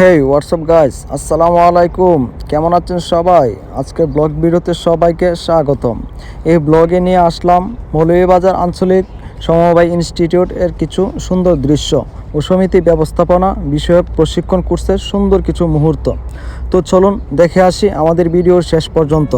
হেই WhatsApp guys আসসালামু আলাইকুম কেমন আছেন সবাই? আজকে ব্লগ ভিডিওতে সবাইকে স্বাগতম। এই ব্লগে নিয়ে আসলাম মৌলভীবাজার আঞ্চলিক সমবায় ইনস্টিটিউট এর কিছু সুন্দর দৃশ্য ও সমিতি ব্যবস্থাপনা বিষয়ক প্রশিক্ষণ কোর্সের সুন্দর কিছু মুহূর্ত। তো চলুন দেখে আসি আমাদের ভিডিওর শেষ পর্যন্ত।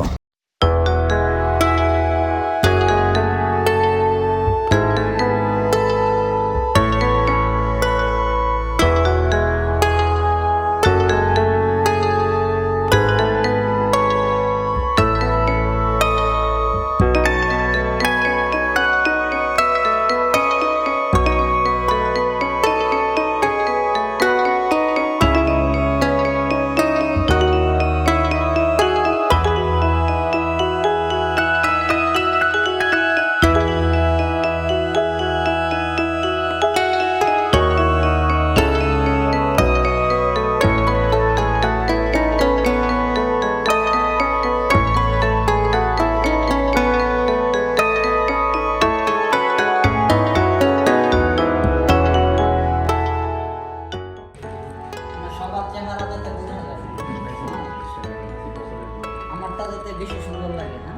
বেশি সুন্দর লাগে না।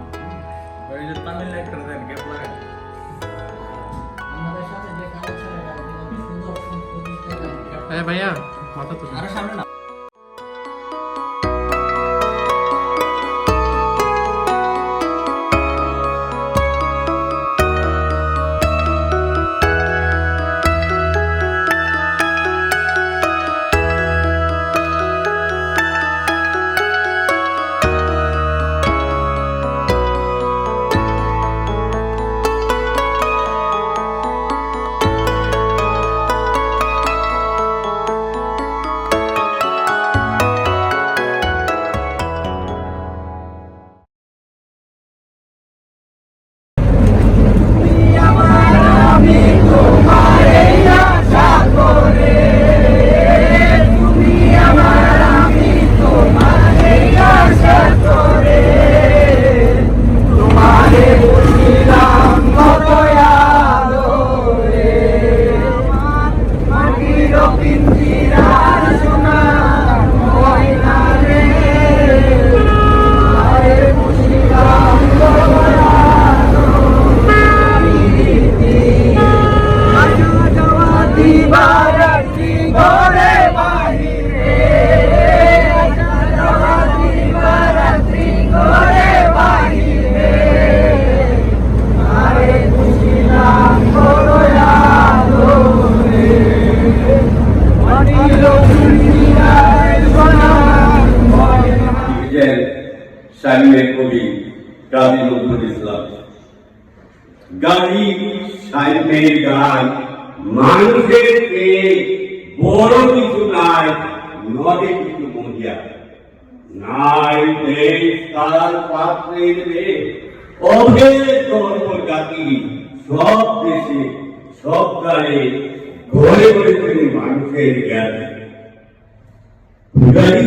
ওই যে তামিল একটা গ্যাপ লাগান। আমাদের সাথে যে কালো ছেলেটা সুন্দর সুন্দর ভাইয়া মাথা তো আরও সামনে না লিখেছেন সাইমের কবি কাজী নজরুল ইসলাম। গাড়ি সাইমের গান মানুষের বড় কিছু নাই, নদে কিছু মহিয়া। নাই তার পাত্রের রে অভেদ ধর্ম, জাতি, সব দেশে, সব কালে ঘরে ঘরে তিনি মানুষের জ্ঞান। পূজারী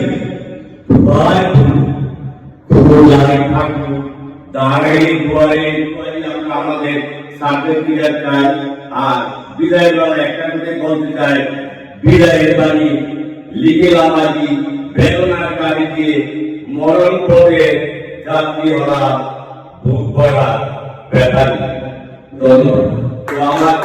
আমাদের চাই। আর বিদায় বেলা একটা করে বলতে চাই বিদায়ের বাণী লিখে লামাজি, বেদনার কারিকে মরণ করে যাত্রী হলা বুক ভরা ব্যথারি ধন্যবাদ। তো আমার